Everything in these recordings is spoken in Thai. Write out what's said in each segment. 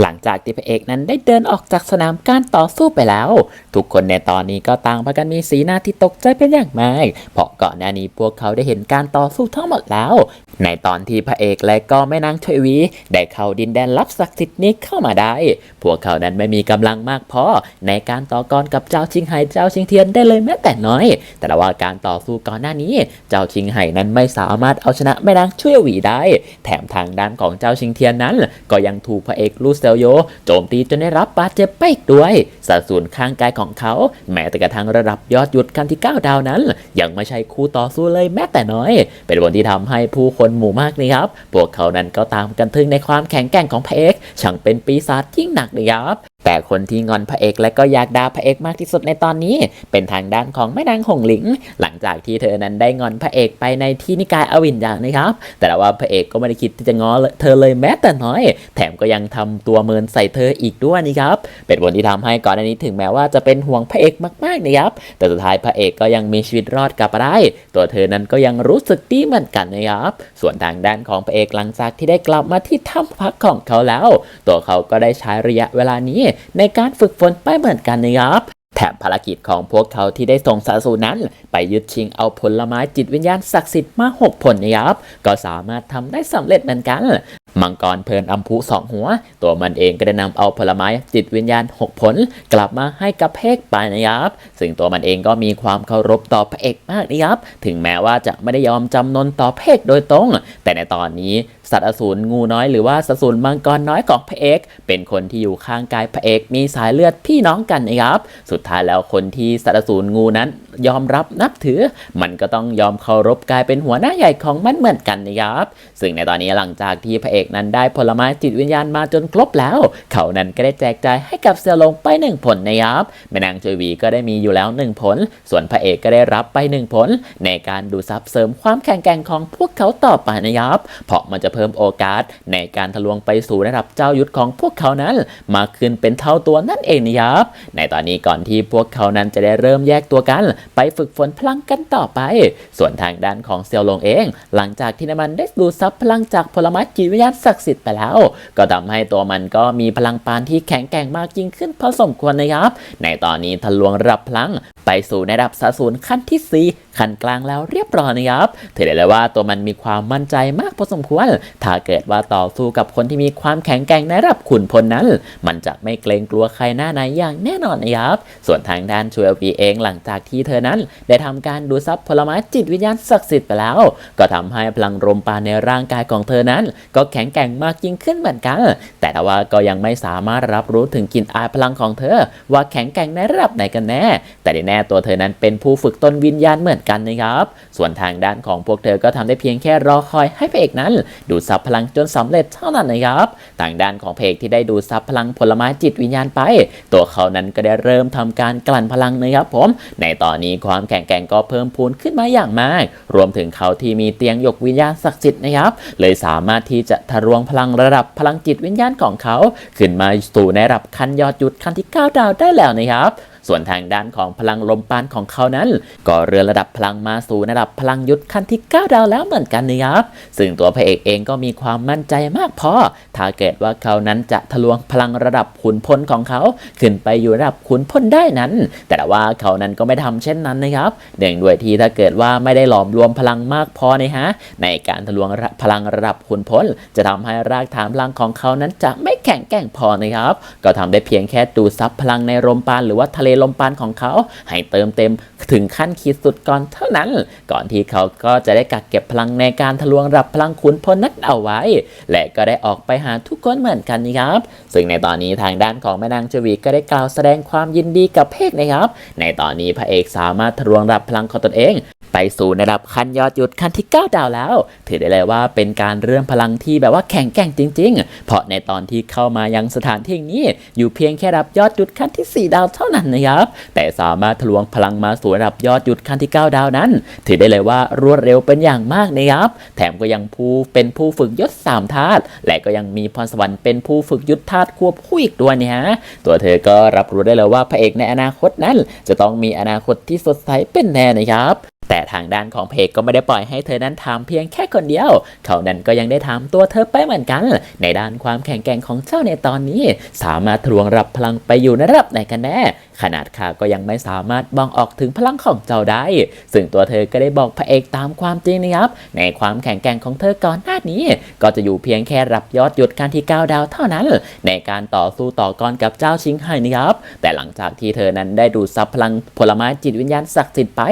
หลัง จากที่พระเอกนั้นได้เดินออกจากสนามการต่อสู้ไปแล้ว ทุกคนในตอนนี้ก็ต่างพากันมีสีหน้าที่ตกใจเป็นอย่างมาก เพราะก่อนหน้านี้พวกเขาได้เห็นการต่อสู้ทั้งหมดแล้ว ในตอนที่พระเอกและก็แม่นางชวยวีได้เข้าดินแดนลับศักดิ์สิทธิ์นี้เข้ามาได้ พวกเขานั้นไม่มีกำลังมากพอในการต่อกรกับเจ้าชิงไห่เจ้าชิงเทียนได้เลยแม้แต่น้อย แต่ว่าการต่อสู้ก่อนหน้านี้ เจ้าชิงไห่นั้นไม่สามารถเอาชนะแม่นางช่วยวีได้ แถมทางด้านของเจ้าชิงเทียนนั้น ก็ยังถูกพระเอกลูเซลโยโจมตีจนได้รับบาดเจ็บไปด้วย สัดส่วนข้างกายของเขา แม้แต่กระทั่งระดับยอดยุทธขั้นที่ 9 ดาวนั้น ยังไม่ใช่คู่ต่อสู้เลยแม้แต่น้อย เป็นบนที่ทำให้ผู้คนหมู่มากนี่ครับ พวกเขานั้นก็ตามกันทึ่งในความแข็งแกร่งของพระเอกช่างเป็นปีศาจยิ่งหนักนะครับ แต่คนที่งอนพระเอกและก็อยากด่าพระเอกมากที่สุดในตอนนี้ เป็นทางด้านของแม่นางหงหลิง หลังจากที่เธอนั้นได้งอนพระเอกไปในที่นิกายอวินยางนะครับ แต่ว่าพระเอกก็ไม่ได้คิดที่จะง้อเธอเลยแม้แต่น้อย แถมก็ยังทำตัวเมินใส่เธออีกด้วยนะครับ เป็นผลที่ทำให้ก่อนหน้านี้ถึงแม้ว่าจะเป็นห่วงพระเอกมากๆนะครับ แต่สุดท้ายพระเอกก็ยังมีชีวิตรอดกลับมาได้ ตัวเธอนั้นก็ยังรู้สึกดีเหมือนกันนะครับ ส่วนทางด้านของพระเอกหลังจากที่ได้กลับมาที่ถ้ำพักของเขาแล้ว ตัวเขาก็ได้ใช้ระยะเวลานี้ในการฝึกฝนไปเหมือนกันนะครับแถมภารกิจของพวกเขาที่ได้ส่งสาสูนั้น ไปยึดชิงเอาผลไม้จิตวิญญาณศักดิ์สิทธิ์มา6ผลนะครับ ก็สามารถทำได้สำเร็จเหมือนกัน มังกรเพลินอัมพุสองหัว ตัวมันเองก็ได้นำเอาผลไม้จิตวิญญาณ 6 ผล กลับมาให้กับเพกไปนะครับ ซึ่งตัวมันเองก็มีความเคารพต่อพระเอกมากนะครับ ถึงแม้ว่าจะไม่ได้ยอมจำนนต่อเพกโดยตรง แต่ในตอนนี้ สัตว์อสูรงูน้อยหรือว่าสัตว์อสูรมังกรน้อยของพระเอก เป็นคนที่อยู่ข้างกายพระเอก มีสายเลือดพี่น้องกันนะครับ สุดท้ายแล้วคนที่สัตว์อสูรงูนั้นยอมรับนับถือ มันก็ต้องยอมเคารพกลายเป็นหัวหน้าใหญ่ของมันเหมือนกันนะครับ ซึ่งในตอนนี้หลังจากที่พระเอกนั้นได้ผลไม้จิตวิญญาณมาจนครบแล้ว เขานั้นก็ได้แจกจ่ายให้กับเซลลงไปหนึ่งผลนะครับแม่นางจวยวีก็ได้มีอยู่แล้วหนึ่งผล ส่วนพระเอกก็ได้รับไปหนึ่งผล ในการดูซับเสริมความแข็งแกร่งของพวกเขาต่อไปนะครับ เพราะมันจะเพิ่มโอกาส ในการทะลวงไปสู่ระดับเจ้ายุทธของพวกเขานั้น มากขึ้นเป็นเท่าตัวนั่นเองนะครับ ในตอนนี้ก่อนที่พวกเขานั้นจะได้เริ่มแยกตัวกัน ไปฝึกฝนพลังกันต่อไป ส่วนทางด้านของเซียวลงเอง หลังจากที่นมันได้ดูดซับพลังจากผลไม้จิตวิญญาณศักดิ์สิทธิ์ไปแล้ว ก็ทำให้ตัวมันก็มีพลังปานที่แข็งแกร่งมากยิ่งขึ้นพอสมควรนะครับ ในตอนนี้ทะลวงรับพลังไปสู่ระดับสาสูนขั้นที่4 ขั้นกลางแล้วเรียบร้อยนะครับถือได้เลยว่าตัวมันมีความมั่นใจมากพอสมควร ถ้าเกิดว่าต่อสู้กับคนที่มีความแข็งแกร่งในระดับขุนพลนั้น มันจะไม่เกรงกลัวใครหน้าไหนอย่างแน่นอนนะครับ ส่วนทางด้านชูเอลปีเองหลังจากที่เธอนั้น ได้ทำการดูซับผลไม้จิตวิญญาณศักดิ์สิทธิ์ไปแล้ว ก็ทำให้พลังลมปราณในร่างกายของเธอนั้น ก็แข็งแกร่งมากยิ่งขึ้นเหมือนกัน แต่ว่าก็ยังไม่สามารถรับรู้ถึงกลิ่นอายพลังของเธอ ว่าแข็งแกร่งในระดับไหนกันแน่ แต่ที่แน่ตัวเธอนั้นเป็นผู้ฝึกตนวิญญาณเหมือนกันนะครับ ส่วนทางด้านของพวกเธอก็ทำได้เพียงแค่รอคอยให้พระเอกนั้น ดูดซับพลังจนสำเร็จเท่านั้นนะครับทางด้านของพระเอกที่ได้ดูดซับพลังผลไม้จิตวิญญาณไป ตัวเขานั้นก็ได้เริ่มทำการกลั่นพลังนะครับผม ในตอนนี้ความแข็งแกร่งก็เพิ่มพูนขึ้นมาอย่างมาก รวมถึงเขาที่มีเตียงหยกวิญญาณศักดิ์สิทธิ์นะครับ เลยสามารถที่จะทะลวงพลังระดับพลังจิตวิญญาณของเขา ขึ้นมาสู่ในระดับขั้นยอดยุทธขั้นที่ 9 ดาวได้แล้วนะครับ ส่วนทางด้านของพลังลมปานของเขานั้น ก็เรือระดับพลังมาสู่ระดับพลังยุทธขั้นที่ 9 ดาวแล้วเหมือนกันนะครับ ซึ่งตัวพระเอกเองก็มีความมั่นใจมากพอ ถ้าเกิดว่าเขานั้นจะทะลวงพลังระดับขุนพลของเขา ขึ้นไปอยู่ระดับขุนพลได้นั้น แต่ว่าเขานั้นก็ไม่ทำเช่นนั้นนะครับเนื่องด้วยที่ถ้าเกิดว่าไม่ได้หลอมรวมพลังมากพอนะฮะในการทะลวงพลังระดับขุนพล จะทำให้รากฐานพลังของเขานั้นจะไม่แข็งแกร่งพอนะครับ ก็ทำได้เพียงแค่ดูซับพลังในลมปานหรือว่าทะเลลมปานของเขาให้เติมเต็มถึงขั้นขีดสุดก่อนเท่านั้น ก่อนที่เขาก็จะได้กักเก็บพลังในการทะลวงรับพลังขุนพลนั้นเอาไว้ และก็ได้ออกไปหาทุกคนเหมือนกันนะครับ ซึ่งในตอนนี้ทางด้านของแม่นางจวีก็ได้กล่าวแสดงความยินดีกับเพกนะครับ ในตอนนี้พระเอกสามารถทะลวงรับพลังของตนเอง ไปสู่ในระดับขั้นยอดยุทธขั้นที่ 9 ดาวแล้ว ถือได้เลยว่าเป็นการเริ่มพลังที่แบบว่าแข็งแกร่งจริง ๆ เพราะในตอนที่เข้ามายังสถานที่นี้ อยู่เพียงแค่ระดับยอดยุทธขั้นที่ 4 ดาวเท่านั้นนะครับ แต่สามารถทะลวงพลังมาสู่ระดับยอดยุทธขั้นที่ 9 ดาวนั้น ถือได้เลยว่ารวดเร็วเป็นอย่างมากนะครับ แถมก็ยังผู้เป็นผู้ฝึกยศสามธาตุและก็ยังมีพรสวรรค์เป็นผู้ฝึกยุทธธาตุควบคู่อีกด้วยนะฮะตัวเธอก็รับรู้ได้เลยว่าพระเอกในอนาคตนั้น จะต้องมีอนาคตที่สดใสเป็นแน่นะครับ แต่ทางด้านของเพกก็ไม่ได้ปล่อยให้เธอนั้นทำเพียงแค่คนเดียว เขานั้นก็ยังได้ถามตัวเธอไปเหมือนกัน ในด้านความแข็งแกร่งของเจ้าในตอนนี้ สามารถทวงรับพลังไปอยู่ในระดับไหนกันแน่ ขนาดข้าก็ยังไม่สามารถมองออกถึงพลังของเจ้าได้ ซึ่งตัวเธอก็ได้บอกพระเอกตามความจริงนะครับ ในความแข็งแกร่งของเธอก่อนหน้านี้ ก็จะอยู่เพียงแค่รับยอดหยุดการที่9ดาวเท่านั้น ในการต่อสู้ต่อกรกับเจ้าชิงไห่นะครับ แต่หลังจากที่เธอนั้นได้ดูดซับพลังผลไม้จิตวิญญาณศักดิ์สิทธิ์ไป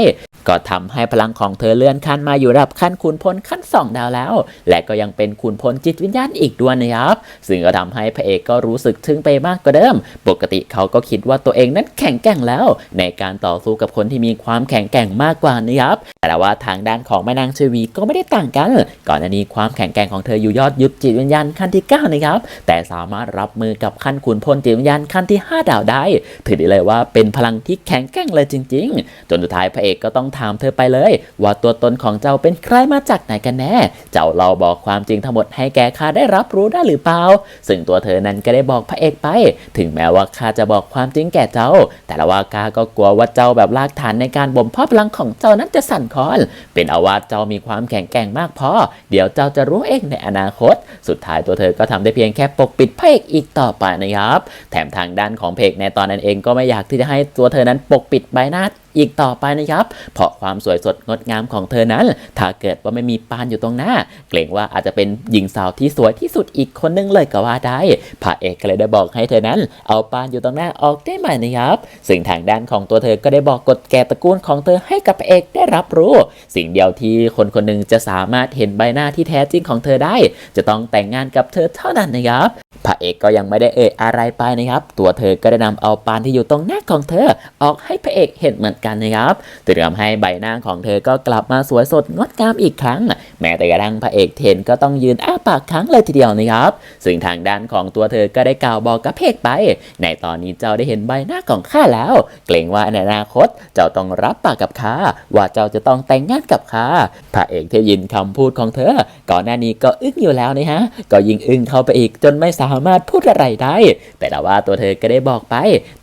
ก็ทำให้พลังของเธอเลื่อนขั้นมาอยู่ระดับขั้นคุณพลขั้นสองดาวแล้ว และก็ยังเป็นคุณพลจิตวิญญาณอีกด้วยนะครับ ซึ่งก็ทำให้พระเอกก็รู้สึกทึ่งไปมากกว่าเดิม ปกติเขาก็คิดว่าตัวเองนั้นแข็งแกร่งแล้ว ในการต่อสู้กับคนที่มีความแข็งแกร่งมากกว่านะครับ แต่ว่าทางด้านของแม่นางชวีก็ไม่ได้ต่างกัน ก่อนหน้านี้ความแข็งแกร่งของเธออยู่ยอดยุบจิตวิญญาณขั้นที่9นะครับ แต่สามารถรับมือกับขั้นขุนพลจิตวิญญาณขั้นที่ 5 ดาวได้ ถือได้เลยว่าเป็นพลังที่แข็งแกร่งเลยจริง ๆ จนสุดท้ายพระเอกก็ต้องถามเธอไปเลย ว่าตัวตนของเจ้าเป็นใครมาจากไหนกันแน่ เจ้าเราบอกความจริงทั้งหมดให้แกข้าได้รับรู้ได้หรือเปล่า ซึ่งตัวเธอนั้นก็ได้บอกพระเอกไป ถึงแม้ว่าข้าจะบอกความจริงแก่เจ้า แต่ละว่าข้าก็กลัวว่าเจ้าแบบลากฐานในการบ่มเพาะพลังของเจ้านั้นจะสั่นคอน เป็นอาวาเจ้ามีความแข็งแกร่งมากพอ เดี๋ยวเจ้าจะรู้เองในอนาคต สุดท้ายตัวเธอก็ทำได้เพียงแค่ปกปิดพระเอกอีกต่อไปนะครับ แถมทางด้านของเพกในตอนนั้นเองก็ไม่อยากที่จะให้ตัวเธอนั้นปกปิดใบหน้าอีกต่อไปนะครับ เพราะความสวยสดงดงามของเธอนั้น ถ้าเกิดว่าไม่มีปานอยู่ตรงหน้า เกรงว่าอาจจะเป็นหญิงสาวที่สวยที่สุดอีกคนนึงเลยก็ว่าได้พระเอกก็เลยได้บอกให้เธอนั้น เอาปานอยู่ตรงหน้าออกได้ไหมนะครับ ซึ่งทางด้านของตัวเธอก็ได้บอกกฎแก่ตระกูลของเธอให้กับพระเอกได้รับรู้สิ่งเดียวที่คนคนหนึ่งจะสามารถเห็นใบหน้าที่แท้จริงของเธอได้ จะต้องแต่งงานกับเธอเท่านั้นนะครับพระเอกก็ยังไม่ได้เอ่ยอะไรไปนะครับ ตัวเธอก็ได้นำเอาปานที่อยู่ตรงหน้าของเธอ ออกให้พระเอกเห็นเหมือนกันนะครับเตรียมให้ใบหน้าของเธอก็กลับมาสวยสดงดงามอีกครั้ง แม้แต่กระทั่งพระเอกเทนก็ต้องยืนอ้าปากค้างเลยทีเดียวนะครับ ซึ่งทางด้านของตัวเธอก็ได้กล่าวบอกกับเพกไป ในตอนนี้เจ้าได้เห็นใบหน้าของข้าแล้ว เกรงว่าในอนาคตเจ้าต้องรับปากกับข้าว่าเจ้าจะต้องแต่งงานกับข้าพระเอกที่ยินคำพูดของเธอ ก่อนหน้านี้ก็อึ้งอยู่แล้วนะฮะ ก็ยิ่งอึ้งเข้าไปอีกจนไม่สามารถพูดอะไรได้ แต่ละว่าตัวเธอก็ได้บอกไป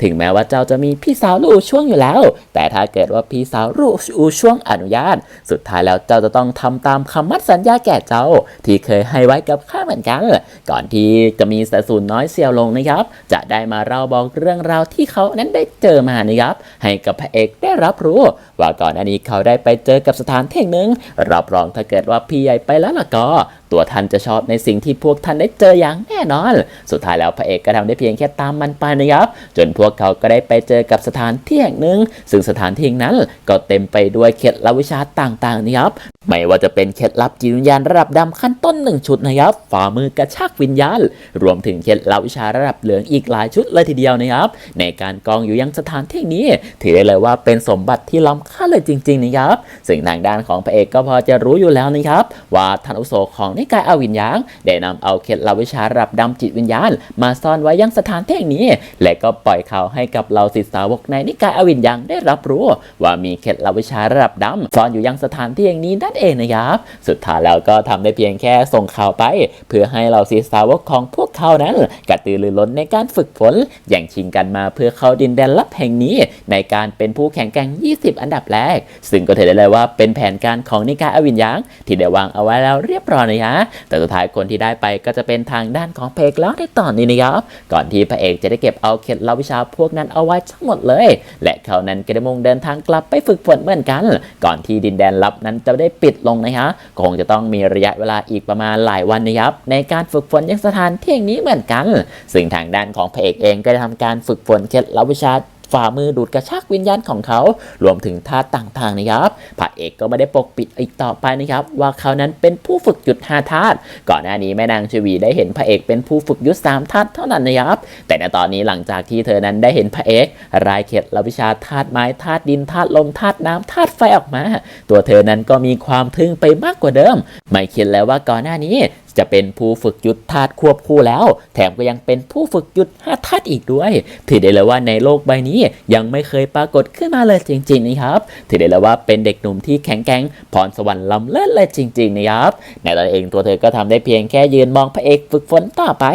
ถึงแม้ว่าเจ้าจะมีพี่สาวลูช่วงอยู่แล้ว แต่ถ้าเกิดว่าพี่สาวลูอูช่วงอนุญาต สุดท้ายแล้วเจ้าจะต้องทำตามคำมั่นสัญญาแก่เจ้า ที่เคยให้ไว้กับข้าเหมือนกัน ก่อนที่จะมีสสูนน้อยเซียวลงนะครับ จะได้มาเล่าบอกเรื่องราวที่เขานั้นได้เจอมานะครับ ให้กับพระเอกได้รับรู้ ว่าก่อนหน้านี้เขาได้ไปเจอกับสถานที่แห่งหนึ่งรับรองถ้าเกิดว่าพี่ใหญ่ไปแล้วล่ะก็ ตัวท่านจะชอบในสิ่งที่พวกท่านได้เจออย่างแน่นอน สุดท้ายแล้วพระเอกก็ทำได้เพียงแค่ตามมันไปนะครับ จนพวกเขาก็ได้ไปเจอกับสถานที่แห่งหนึ่ง ซึ่งสถานที่นั้นก็เต็มไปด้วยเคล็ดลับวิชาต่างๆนะครับไม่ว่าจะเป็นเคล็ดลับจิตวิญญาณระดับดำขั้นต้นหนึ่งชุดนะครับฝ่ามือกระชากวิญญาณ รวมถึงเคล็ดลับวิชาระดับเหลืองอีกหลายชุดเลยทีเดียวนะครับ ในการกองอยู่ยังสถานที่นี้ ถือได้เลยว่าเป็นสมบัติที่ล้ำค่าเลยจริง ๆ นะครับ ซึ่งทางด้านของพระเอกก็พอจะรู้อยู่แล้วนะครับ ว่าท่านอุโสของนิกายอวินยางได้นำเอาเคล็ดลับวิชาระดับดำจิตวิญญาณ มาซ่อนไว้ยังสถานที่แห่งนี้ และก็ปล่อยข่าวให้กับเหล่าศิษย์สาวกในนิกายอวินยางได้รับรู้ ว่ามีเคล็ดลับวิชาระดับดำซ่อนอยู่ยังสถานที่แห่งนี้นั่นเองนะครับสุดท้ายแล้วก็ทำได้เพียงแค่ส่งข่าวไป เพื่อให้เหล่าศิษย์สาวกของพวกเขานั้นกระตือรือร้นในการฝึกฝนแย่งชิงกันมาเพื่อเข้าดินแดนลับแห่งนี้ ในการเป็นผู้แข่งแกร่ง 20 อันดับแรก ซึ่งก็ถือได้เลยว่าเป็นแผนการของนิกายอวินยังที่ได้วางเอาไว้แล้วเรียบร้อยนะฮะแต่สุดท้ายคนที่ได้ไปก็จะเป็นทางด้านของเพกแล้วในตอนนี้นะครับ ก่อนที่พระเอกจะได้เก็บเอาเคล็ดลับวิชาพวกนั้นเอาไว้ทั้งหมดเลย และเขานั้นก็ได้มุ่งเดินทางกลับไปฝึกฝนเหมือนกัน ก่อนที่ดินแดนลับนั้นจะได้ปิดลงนะฮะคงจะต้องมีระยะเวลาอีกประมาณหลายวันนะครับในการฝึกฝนยังสถานที่แห่งนี้เหมือนกัน ซึ่งทางด้านของพระเอกเองก็ได้ทำการฝึกฝนเคล็ดลับวิชา ฝ่ามือดูดกระชากวิญญาณของเขา รวมถึงท่าต่างๆนะครับพระเอกก็ไม่ได้ปกปิดอีกต่อไปนะครับว่าเขานั้นเป็นผู้ฝึกหยุดห้าธาตุก่อนหน้านี้แม่นางชวีได้เห็นพระเอกเป็นผู้ฝึกยุทธสามธาตุเท่านั้นนะครับ แต่ในตอนนี้หลังจากที่เธอนั้นได้เห็นพระเอกรายเขตและวิชาธาตุไม้ธาตุดินธาตุลมธาตุน้ำธาตุไฟออกมา ตัวเธอนั้นก็มีความทึ่งไปมากกว่าเดิม ไม่คิดแล้วว่าก่อนหน้านี้ จะเป็นผู้ฝึกยุทธธาตุควบคู่แล้ว แถมก็ยังเป็นผู้ฝึกยุทธห้าธาตุอีกด้วย ถือได้เลยว่าในโลกใบนี้ยังไม่เคยปรากฏขึ้นมาเลยจริงๆนะครับ ถือได้เลยว่าเป็นเด็กหนุ่มที่แข็งแกร่งพรสวรรค์ล้ำเลิศเลยจริงๆนะครับในตอนเองตัวเธอก็ทำได้เพียงแค่ยืนมองพระเอกฝึกฝนต่อไป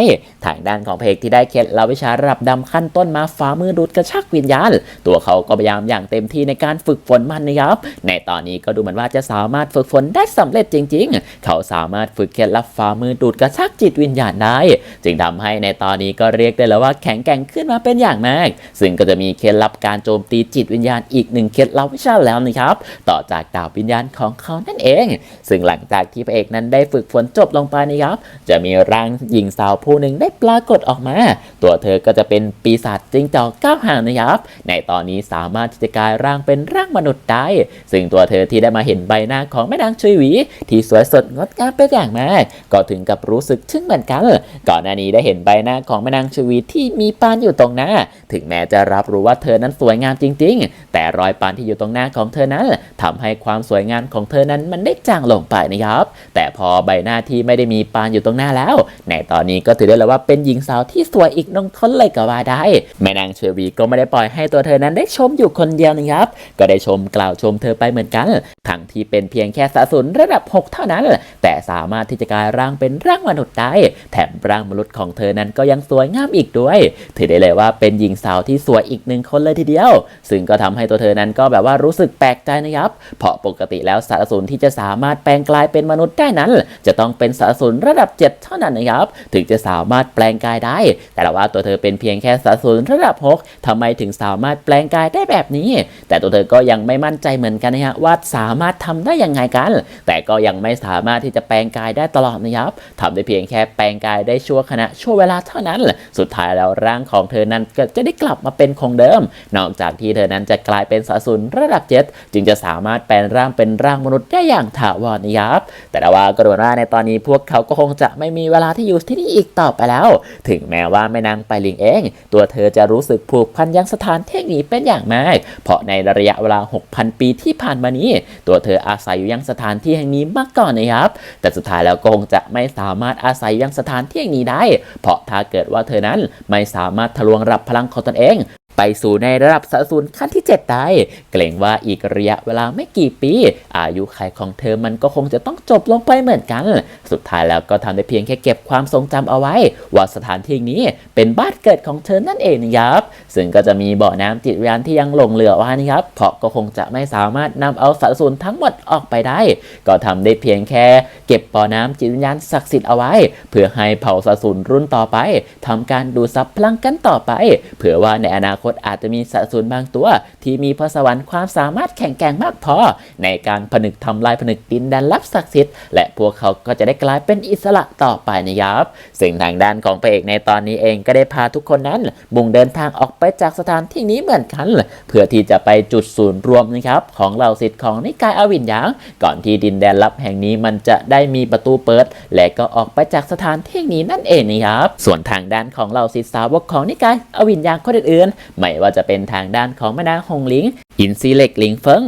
ทางด้านของพระเอกที่ได้เคล็ดลับวิชาระดับดำขั้นต้นมาฝ่ามือดูดกระชากวิญญาณ ตัวเขาก็พยายามอย่างเต็มที่ในการฝึกฝนมันนะครับ ในตอนนี้ก็ดูเหมือนว่าจะสามารถฝึกฝนได้สำเร็จจริง ๆ เขาสามารถฝึกเคล็ดลับฝ่าามือดูดกระชากจิตวิญญาณได้ จึงทำให้ในตอนนี้ก็เรียกได้แล้วว่าแข็งแกร่งขึ้นมาเป็นอย่างมาก ซึ่งก็จะมีเคล็ดลับการโจมตีจิตวิญญาณอีกหนึ่งเคล็ดลับวิชาแล้วนะครับ ต่อจากดาบวิญญาณของเขานั่นเอง ซึ่งหลังจากที่พระเอกนั้นได้ฝึกฝนจบลงไปนะครับ จะมีร่างหญิงสาวผู้หนึ่งได้ปรากฏออกมา ตัวเธอก็จะเป็นปีศาจจิงจอกก้าวห่างนะครับ ในตอนนี้สามารถที่จะกลายร่างเป็นร่างมนุษย์ได้ ซึ่งตัวเธอที่ได้มาเห็นใบหน้าของแม่นางชุยหวี ที่สวยสดงดงามเป็นอย่างมาก ก็็ถึงกับรู้สึกทึ่งเหมือนกัน ก่อนหน้านี้ได้เห็นใบหน้าของแม่นางชวีที่มีปานอยู่ตรงหน้า ถึงแม้จะรับรู้ว่าเธอนั้นสวยงามจริง ๆ แต่รอยปานที่อยู่ตรงหน้าของเธอนั้นทำให้ความสวยงามของเธอนั้นมันได้จางลงไปนะครับ แต่พอใบหน้าที่ไม่ได้มีปานอยู่ตรงหน้าแล้ว ในตอนนี้ก็ถือได้แล้วว่าเป็นหญิงสาวที่สวยอีกนงคนเลยก็ว่าได้ แม่นางชวีก็ไม่ได้ปล่อยให้ตัวเธอนั้นได้ชมอยู่คนเดียวนะครับ ก็ได้ชมกล่าวชมเธอไปเหมือนกัน ทั้งที่เป็นเพียงแค่สาสุนระดับ 6 เท่านั้น แต่สามารถที่จะกลายร่างเป็นร่างมนุษย์ได้ แถมร่างมนุษย์ของเธอนั้นก็ยังสวยงามอีกด้วย ถือได้เลยว่าเป็นหญิงสาวที่สวยอีกหนึ่งคนเลยทีเดียว ซึ่งก็ทำให้ตัวเธอนั้นก็แบบว่ารู้สึกแปลกใจนะครับ เพราะปกติแล้วสารสูรที่จะสามารถแปลงกลายเป็นมนุษย์ได้นั้น จะต้องเป็นสารสูรระดับ 7 เท่านั้นนะครับ ถึงจะสามารถแปลงกายได้ แต่ว่าตัวเธอเป็นเพียงแค่สารสูรระดับ 6ทำไมถึงสามารถแปลงกายได้แบบนี้ แต่ตัวเธอก็ยังไม่มั่นใจเหมือนกันนะฮะว่าสามารถทำได้ยังไงกัน แต่ก็ยังไม่สามารถที่จะแปลงกายได้ตลอดนะครับทำได้เพียงแค่แปลงกายได้ชั่วขณะชั่วเวลาเท่านั้น สุดท้ายแล้วร่างของเธอนั้นก็จะได้กลับมาเป็นคงเดิม นอกจากที่เธอนั้นจะกลายเป็นสาสุนระดับเจ็ดจึงจะสามารถแปลงร่างเป็นร่างมนุษย์ได้อย่างถาวรนะครับ แต่ว่าก็ดูเหมือนว่าในตอนนี้พวกเขาก็คงจะไม่มีเวลาที่อยู่ที่นี่อีกต่อไปแล้ว ถึงแม้ว่าแม่นางไปลิงเอง ตัวเธอจะรู้สึกผูกพันยังสถานที่นี้เป็นอย่างมาก เพราะในระยะเวลา 6,000 ปีที่ผ่านมานี้ ตัวเธออาศัยอยู่ยังสถานที่แห่งนี้มาก่อนนะครับ แต่สุดท้ายแล้วก็คงจะไม่สามารถอาศัยยังสถานที่นี้ได้ เพราะถ้าเกิดว่าเธอนั้นไม่สามารถทะลวงรับพลังของตนเอง ไปสู่ในระดับสาสูนขั้นที่ 7 ได้ เกรงว่าอีกระยะเวลาไม่กี่ปี อายุขัยของเธอมันก็คงจะต้องจบลงไปเหมือนกัน สุดท้ายแล้วก็ทำได้เพียงแค่เก็บความทรงจำเอาไว้ ว่าสถานที่นี้เป็นบ้านเกิดของเธอนั่นเองครับซึ่งก็จะมีบ่อน้ำจิตวิญญาณที่ยังหลงเหลือไว้นะครับเพราะก็คงจะไม่สามารถนำเอาสารสูนทั้งหมดออกไปได้ ก็ทำได้เพียงแค่ เก็บบ่อน้ำจิตวิญญาณศักดิ์สิทธิ์เอาไว้ เพื่อให้เผ่าสารสูนรุ่นต่อไปทำการดูซับพลังกันต่อไป เผื่อว่าในอนาคตอาจจะมีสารสูนบางตัว ที่มีพรสวรรค์ความสามารถแข็งแกร่งมากพอ ในการผนึกทำลายผนึกดินแดนลับศักดิ์สิทธิ์และพวกเขาก็จะได้กลายเป็นอิสระต่อไปนะครับซึ่งทางด้านของพระเอกในตอนนี้เองก็ได้พาทุกคนนั้นมุ่งเดินทางออกไปจากสถานที่นี้เหมือนกัน เพื่อที่จะไปจุดศูนย์รวมนะครับของเหล่าสิทธิ์ของนิกายอวินยังก่อนที่ดินแดนลับแห่งนี้มันจะได้มีประตูเปิด และก็ออกไปจากสถานที่นี้นั่นเองนะครับส่วนทางด้านของเหล่าสิทธิสาวกของนิกายอวินยังคนอื่นๆไม่ว่าจะเป็นทางด้านของแม่นางฮงหลิง อินซีเล็กหลิงเฟิง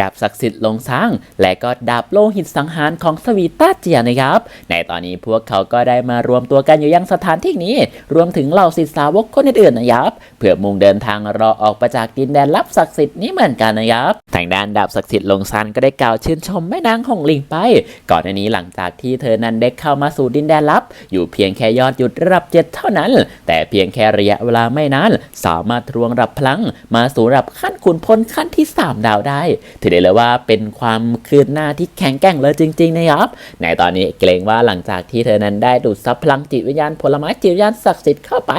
ดาบศักดิ์สิทธิ์ลงสร้าง และก็ดาบโลหิตสังหารของสวีต้าเจียนะครับ ในตอนนี้พวกเขาก็ได้มารวมตัวกันอยู่ยังสถานที่นี้ รวมถึงเหล่าศิษย์สาวกคนอื่นๆนะครับ เพื่อมุ่งเดินทางรอออกไปจากดินแดนลับศักดิ์สิทธิ์นี้เหมือนกันนะครับ ทางด้านดาบศักดิ์สิทธิ์ลงซันก็ได้กล่าวชื่นชมแม่นางหงหลิงไป ก่อนหน้านี้หลังจากที่เธอนั้นได้เข้ามาสู่ดินแดนลับ อยู่เพียงแค่ยอดหยุดระดับเจ็ดเท่านั้น แต่เพียงแค่ระยะเวลาไม่นานสามารถทวงรับพลัง มาสู่ระดับขั้นขุนพลขั้นที่ 3 ดาวได้ถือได้เลยว่าเป็นความคืบหน้าที่แข็งแกร่งเลยจริงๆนะครับ ในตอนนี้เกรงว่าหลังจากที่เธอนั้นได้ดูดซับพลังจิตวิญญาณผลไม้จิตวิญญาณศักดิ์สิทธิ์เข้าไป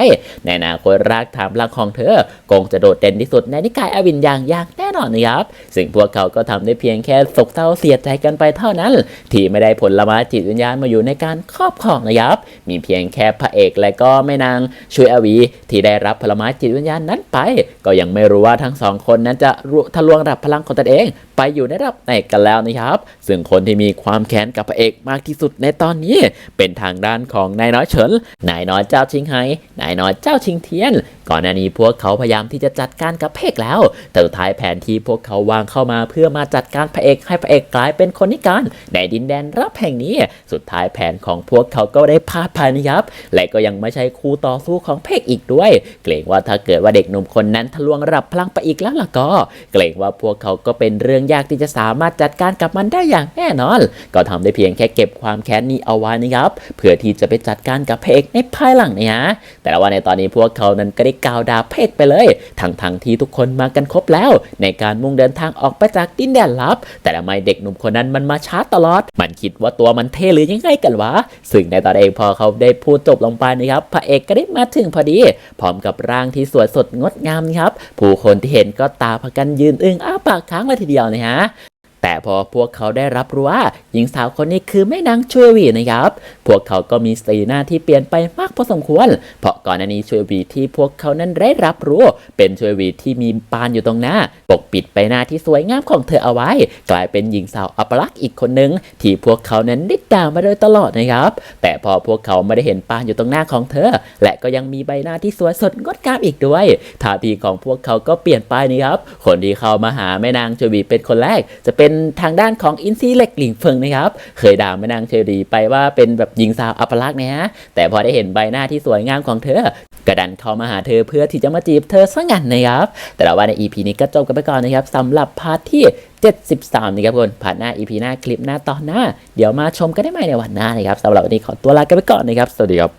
ในอนาคตรากฐานพลังของเธอคงจะโดดเด่นที่สุดในนิกายอวินอย่างอย่างแน่นอนนะครับ ซึ่งพวกเขาก็ทำได้เพียงแค่สกเศร้าเสียใจกันไปเท่านั้น ที่ไม่ได้ผลไม้จิตวิญญาณมาอยู่ในการครอบครองนะครับ มีเพียงแค่พระเอกและก็แม่นางช่วยอวี ที่ได้รับผลไม้จิตวิญญาณนั้นไป ก็ยังไม่รู้ว่าทั้งสองคนนั้นจะทะลวงระดับพลังของตนเอง ไปอยู่ในระดับไหนกันแล้วนะครับ ซึ่งคนที่มีความแค้นกับพระเอกมากที่สุดในตอนนี้ เป็นทางด้านของนายน้อยเฉินนายน้อยเจ้าชิงไฮ้นายน้อยเจ้าชิงเทียน ก่อนหน้านี้พวกเขาพยายามที่จะจัดการกับพระเอกแล้ว แต่สุดท้ายแผนที่พวกเขาวางเข้ามาเพื่อมาจัดการพระเอกให้พระเอกกลายเป็นคนนิการในดินแดนรับแห่งนี้ สุดท้ายแผนของพวกเขาก็ได้พลาดพายนะครับ และก็ยังไม่ใช่คู่ต่อสู้ของเอกอีกด้วย เกรงว่าถ้าเกิดว่าเด็กหนุ่มคนนั้นทะลวงระดับพลังไปอีกแล้วล่ะก็ เกรงว่าพวกเขาก็เป็นเรื่องยากที่จะสามารถจัดการกับมันได้อย่างแน่นอน ก็ทำได้เพียงแค่เก็บความแค้นนี้เอาไว้นะครับเพื่อที่จะไปจัดการกับเอกในภายหลังเนี่ยฮะแต่ว่าในตอนนี้พวกเขานั้นก็ได้กล่าวด่าพระเอกไปเลย ทั้งทั้งๆที่ทุกคนมากันครบแล้ว ในการมุ่งเดินทางออกไปจากดินแดนลับ แต่ทำไมเด็กหนุ่มคนนั้นมันมาช้าตลอด มันคิดว่าตัวมันเท่หรือยังไงกันวะ ซึ่งในตอนเองพอเขาได้พูดจบลงไปนะครับ พระเอกก็ได้มาถึงพอดี พร้อมกับร่างที่สวยสดงดงามนะครับ ผู้คนที่เห็นก็ตาพากันยืนอึ้งอ้าปากค้างเลยทีเดียวนะฮะ แต่พอพวกเขาได้รับรู้ว่า หญิงสาวคนนี้คือแม่นางช่วยวีนะครับ พวกเขาก็มีสีหน้าที่เปลี่ยนไปมากพอสมควร เพราะก่อนหน้านี้ช่วยวีที่พวกเขานั้นได้รับรู้ เป็นช่วยวีที่มีปานอยู่ตรงหน้า ปกปิดใบหน้าที่สวยงามของเธอเอาไว้ กลายเป็นหญิงสาวอัปลักษณ์อีกคนหนึ่งที่พวกเขานั้นได้ด่ามาโดยตลอดนะครับ แต่พอพวกเขาไม่ได้เห็นปานอยู่ตรงหน้าของเธอ และก็ยังมีใบหน้าที่สวยสดงดงามอีกด้วยท่าทีของพวกเขาก็เปลี่ยนไปนะครับ คนที่เข้ามาหาแม่นางช่วยวีเป็นคนแรกจะเป็น็นทางด้านของอินซีเล็กหลิงเฟิงนะครับ เคยด่าแม่นางเชอรี่ไปว่าเป็นแบบหญิงสาวอัปลักษณ์นะฮะ แต่พอได้เห็นใบหน้าที่สวยงามของเธอกระดันเข้ามาหาเธอเพื่อที่จะมาจีบเธอซะงั้นนะครับ แต่ว่าใน EP นี้ก็จบกันไปก่อนนะครับสำหรับพาร์ทที่ 73 นะครับทุกคนผ่านหน้า EP หน้าคลิปหน้าตอนหน้า เดี๋ยวมาชมกันได้ใหม่ในวันหน้านะครับสำหรับวันนี้ขอตัวลากันไปก่อนนะครับ สวัสดีครับ